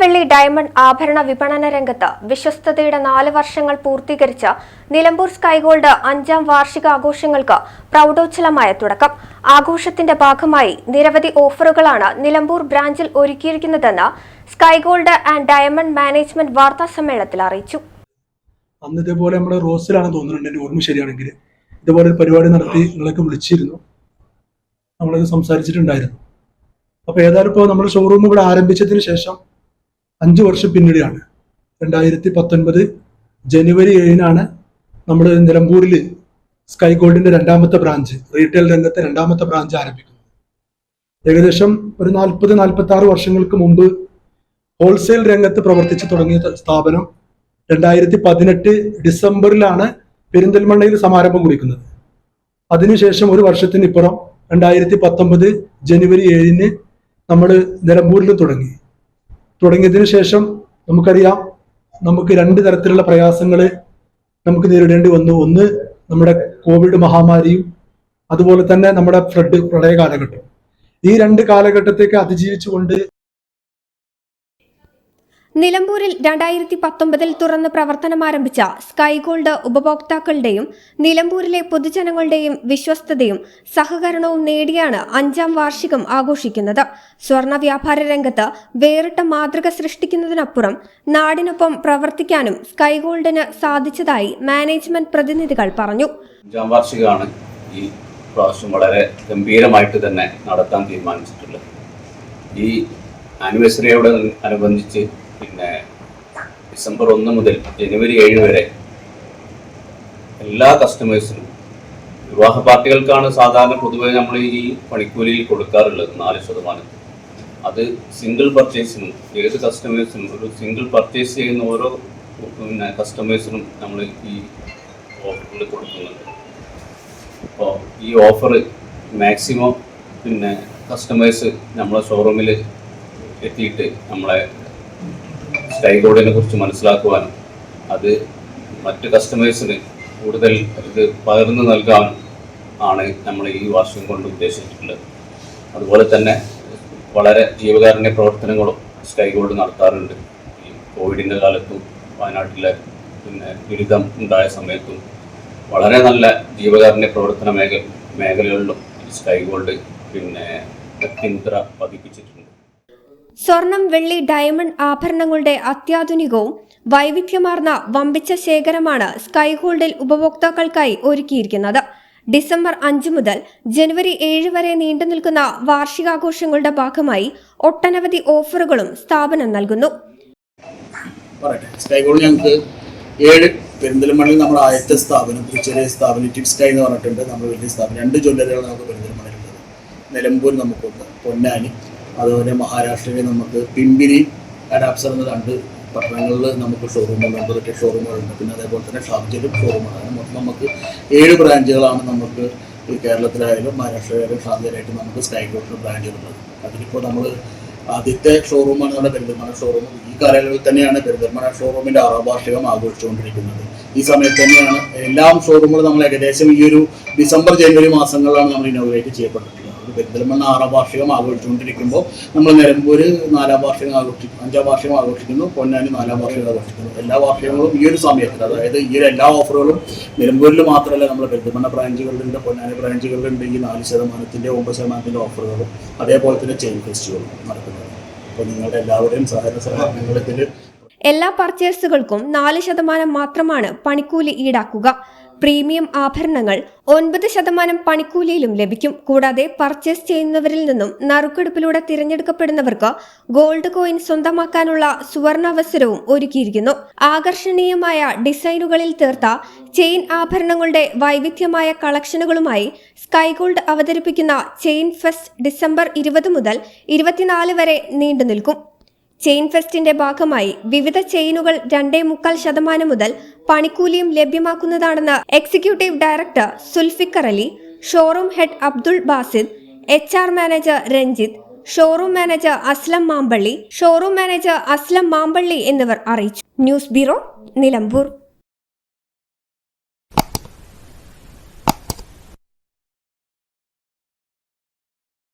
വെള്ളി ഡയമണ്ട് ആഭരണ വിപണന രംഗത്ത് വിശ്വസ്തതയുടെ നാല് വർഷങ്ങൾ പൂർത്തീകരിച്ച നിലമ്പൂർ സ്കൈഗോൾഡ് അഞ്ചാം വാർഷിക ആഘോഷങ്ങൾക്ക് പ്രൗഢോജ്ജലമായ തുടക്കം. ആഘോഷത്തിന്റെ ഭാഗമായി നിരവധി ഓഫറുകളാണ് നിലമ്പൂർ ബ്രാഞ്ചിൽ ഒരുക്കിയിരിക്കുന്നതെന്ന് Sky Gold and diamond management വാർത്താ സമ്മേളനത്തിൽ അറിയിച്ചു. അന്ന് ഇതേപോലെ നമ്മുടെ റോസിലാണ് തോന്നുന്നുണ്ട്. എന്റെ ഓർമ്മ ശരിയാണെങ്കിൽ ഇതുപോലെ ഒരു പരിപാടി നടത്തി നിങ്ങളൊക്കെ വിളിച്ചിരുന്നു. നമ്മളത് സംസാരിച്ചിട്ടുണ്ടായിരുന്നു. അപ്പോൾ ഏതായാലും ഇപ്പോൾ നമ്മുടെ ഷോറൂം ഇവിടെ ആരംഭിച്ചതിന് ശേഷം അഞ്ച് വർഷം പിന്നീടാണ്. രണ്ടായിരത്തി പത്തൊൻപത് ജനുവരി ഏഴിനാണ് നമ്മുടെ നിലമ്പൂരിൽ സ്കൈ ഗോൾഡിന്റെ രണ്ടാമത്തെ ബ്രാഞ്ച് റീറ്റെയിൽ രംഗത്തെ രണ്ടാമത്തെ ബ്രാഞ്ച് ആരംഭിക്കുന്നത്. ഏകദേശം ഒരു നാൽപ്പത് നാൽപ്പത്തി ആറ് വർഷങ്ങൾക്ക് മുമ്പ് ഹോൾസെയിൽ രംഗത്ത് പ്രവർത്തിച്ചു തുടങ്ങിയ സ്ഥാപനം രണ്ടായിരത്തി പതിനെട്ട് ഡിസംബറിലാണ് പെരിന്തൽമണ്ണയിൽ സമാരംഭം കുറിക്കുന്നത്. അതിനുശേഷം ഒരു വർഷത്തിന് ഇപ്പുറം രണ്ടായിരത്തി പത്തൊമ്പത് ജനുവരി ഏഴിന് നമ്മൾ നിലമ്പൂരിൽ തുടങ്ങി. തുടങ്ങിയതിനു ശേഷം നമുക്കറിയാം നമുക്ക് രണ്ട് തരത്തിലുള്ള പ്രയാസങ്ങൾ നമുക്ക് നേരിടേണ്ടി വന്നു. ഒന്ന് നമ്മുടെ കോവിഡ് മഹാമാരിയും അതുപോലെ തന്നെ നമ്മുടെ ഫ്ലഡ് പ്രളയ കാലഘട്ടം ഈ രണ്ട് കാലഘട്ടത്തേക്ക് അതിജീവിച്ചുകൊണ്ട് നിലമ്പൂരിൽ രണ്ടായിരത്തി പത്തൊമ്പതിൽ തുറന്ന് പ്രവർത്തനം ആരംഭിച്ച സ്കൈഗോൾഡ് ഉപഭോക്താക്കളുടെയും നിലമ്പൂരിലെ പൊതുജനങ്ങളുടെയും വിശ്വസ്തതയും സഹകരണവും നേടിയാണ് അഞ്ചാം വാർഷികം ആഘോഷിക്കുന്നത്. സ്വർണ വ്യാപാര രംഗത്ത് വേറിട്ട മാതൃക സൃഷ്ടിക്കുന്നതിനപ്പുറം നാടിനൊപ്പം പ്രവർത്തിക്കാനും സ്കൈഗോൾഡിന് സാധിച്ചതായി മാനേജ്മെന്റ് പ്രതിനിധികൾ പറഞ്ഞു. അഞ്ചാം വാർഷികമാണ് ഈ പ്രാവശ്യം വളരെ ഗംഭീരമായിട്ട് തന്നെ നടത്താൻ തീരുമാനിച്ചിട്ടുള്ളത്. ഈ ആനിവേഴ്സറിയോട് അനുബന്ധിച്ച് പിന്നെ ഡിസംബർ ഒന്ന് മുതൽ ജനുവരി ഏഴ് വരെ എല്ലാ കസ്റ്റമേഴ്സിനും വിവാഹ പാർട്ടികൾക്കാണ് സാധാരണ പൊതുവെ നമ്മൾ ഈ പണിക്കൂലിയിൽ കൊടുക്കാറുള്ളത് നാല് ശതമാനം. അത് സിംഗിൾ പർച്ചേസിനും ഏത് കസ്റ്റമേഴ്സിനും ഒരു സിംഗിൾ പർച്ചേസ് ചെയ്യുന്ന ഓരോ പിന്നെ കസ്റ്റമേഴ്സിനും നമ്മൾ ഈ ഓഫറുകൾ കൊടുക്കുന്നുണ്ട്. അപ്പോൾ ഈ ഓഫർ മാക്സിമം പിന്നെ കസ്റ്റമേഴ്സ് നമ്മളെ ഷോറൂമിൽ എത്തിയിട്ട് നമ്മളെ സ്കൈ ഗോൾഡിനെ കുറിച്ച് മനസ്സിലാക്കുവാനും അത് മറ്റ് കസ്റ്റമേഴ്സിന് കൂടുതൽ ഇത് പകർന്നു നൽകാനും ആണ് നമ്മൾ ഈ വർഷം കൊണ്ട് ഉദ്ദേശിച്ചിട്ടുള്ളത്. അതുപോലെ തന്നെ വളരെ ജീവകാരുണ്യ പ്രവർത്തനങ്ങളും സ്കൈ ഗോൾഡ് നടത്താറുണ്ട്. ഈ കോവിഡിന്റെ കാലത്തും വയനാട്ടിലെ പിന്നെ ദുരിതം ഉണ്ടായ സമയത്തും വളരെ നല്ല ജീവകാരുണ്യ പ്രവർത്തന മേഖല മേഖലകളിലും സ്കൈ പിന്നെ വ്യക്തിമുദ്ര പതിപ്പിച്ചിട്ടുണ്ട്. സ്വർണം വെള്ളി ഡയമണ്ട് ആഭരണങ്ങളുടെ അത്യാധുനികവും വൈവിധ്യമാർന്ന വമ്പിച്ച ശേഖരമാണ് സ്കൈഗോൾഡിൽ ഉപഭോക്താക്കൾക്കായി ഒരുക്കിയിരിക്കുന്നത്. ഡിസംബർ അഞ്ച് മുതൽ ജനുവരി ഏഴ് വരെ നീണ്ടു നിൽക്കുന്ന വാർഷികാഘോഷങ്ങളുടെ ഭാഗമായി ഒട്ടനവധി ഓഫറുകളും സ്ഥാപനം നൽകുന്നു. സ്കൈ ഞങ്ങൾക്ക് ഏഴ് നമ്മുടെ ആദ്യത്തെ സ്ഥാപനം ചെറിയ സ്ഥാപനം സ്കൈ എന്ന് പറഞ്ഞിട്ടുണ്ട്. നമ്മൾ വലിയ സ്ഥാപനം. രണ്ട് നമുക്ക് നിലമ്പൂർ നമുക്കുണ്ട്. പൊന്നാനി. അതുപോലെ മഹാരാഷ്ട്രയിൽ നമുക്ക് പിമ്പിരി അഡാപ്സർ എന്ന രണ്ട് പട്ടണങ്ങളിൽ നമുക്ക് ഷോറൂമുകൾ ഒറ്റ ഷോറൂമുകളുണ്ട് പിന്നെ അതേപോലെ തന്നെ ഷാർജയിലും ഷോറൂമുകളാണ് മൊത്തം നമുക്ക് ഏഴ് ബ്രാഞ്ചുകളാണ് നമുക്ക് ഈ കേരളത്തിലായാലും മഹാരാഷ്ട്രയിലായാലും ഷാർജയിലായിട്ടും നമുക്ക് സ്കൈ ഗോട്ടിൽ ബ്രാഞ്ചുകളുള്ളത് അതിലിപ്പോൾ നമ്മൾ ആദ്യത്തെ ഷോറൂമാണ് നമ്മുടെ പെരുന്തൽമണ ഷോറൂം ഈ കാലയളവിൽ തന്നെയാണ് പെരുന്തൽമണ ഷോറൂമിന്റെ ആറാം വാർഷികം ആഘോഷിച്ചുകൊണ്ടിരിക്കുന്നത്. ഈ സമയത്ത് തന്നെയാണ് എല്ലാ ഷോറൂമുകളും നമ്മൾ ഏകദേശം ഈ ഒരു ഡിസംബർ ജനുവരി മാസങ്ങളിലാണ് നമ്മൾ ഇനോഗ്രേറ്റ് ചെയ്യപ്പെട്ടിട്ടുള്ളത്. പെരിന്തൽമണ്ണ ആറാം വാർഷികം ആഘോഷിച്ചുകൊണ്ടിരിക്കുമ്പോൾ നമ്മൾ നിലമ്പൂർ നാലാം വാർഷികം ആഘോഷിക്കും അഞ്ചാം വാർഷികം ആഘോഷിക്കുന്നു പൊന്നാനി നാലാം വാർഷികം ആഘോഷിക്കുന്നു. എല്ലാ വാർഷികങ്ങളും ഈ ഒരു സമയത്തിൽ അതായത് ഈ ഒരു എല്ലാ ഓഫറുകളും നിലമ്പൂരിൽ മാത്രമല്ല നമ്മുടെ പെരിന്തൽമണ്ണ ബ്രാഞ്ചുകളിലുണ്ട് പൊന്നാനി ബ്രാഞ്ചുകളിലുണ്ട് ഈ നാല് ശതമാനത്തിന്റെ ഒമ്പത് ശതമാനത്തിന്റെ ഓഫറുകളും അതേപോലെ തന്നെ ചെയിൻ ഫെസ്റ്റുകളും നടക്കുന്നത് അപ്പോൾ നിങ്ങളുടെ എല്ലാവരുടെയും സഹകരണ സഹകരണങ്ങളിൽ എല്ലാ പർച്ചേസുകൾക്കും നാല് ശതമാനം മാത്രമാണ് പണിക്കൂലി ഈടാക്കുക. പ്രീമിയം ആഭരണങ്ങൾ ഒൻപത് ശതമാനം പണിക്കൂലിയിലും ലഭിക്കും. കൂടാതെ പർച്ചേസ് ചെയ്യുന്നവരിൽ നിന്നും നറുക്കെടുപ്പിലൂടെ തിരഞ്ഞെടുക്കപ്പെടുന്നവർക്ക് ഗോൾഡ് കോയിൻ സ്വന്തമാക്കാനുള്ള സുവർണാവസരവും ഒരുക്കിയിരിക്കുന്നു. ആകർഷണീയമായ ഡിസൈനുകളിൽ തീർത്ത ചെയിൻ ആഭരണങ്ങളുടെ വൈവിധ്യമായ കളക്ഷനുകളുമായി സ്കൈഗോൾഡ് അവതരിപ്പിക്കുന്ന ചെയിൻ ഫെസ്റ്റ് ഡിസംബർ ഇരുപത് മുതൽ ഇരുപത്തിനാല് വരെ നീണ്ടു നിൽക്കും ചെയിൻ ഫെസ്റ്റിന്റെ ഭാഗമായി വിവിധ ചെയിനുകൾ രണ്ടേ മുക്കാൽ ശതമാനം മുതൽ പണിക്കൂലിയും ലഭ്യമാക്കുന്നതാണെന്ന് executive director Zulfikar Ali showroom head Abdul Basid H R manager Ranjith showroom manager Aslam Mampally showroom manager Aslam Mampally എന്നിവർ അറിയിച്ചു. News bureau Nilambur.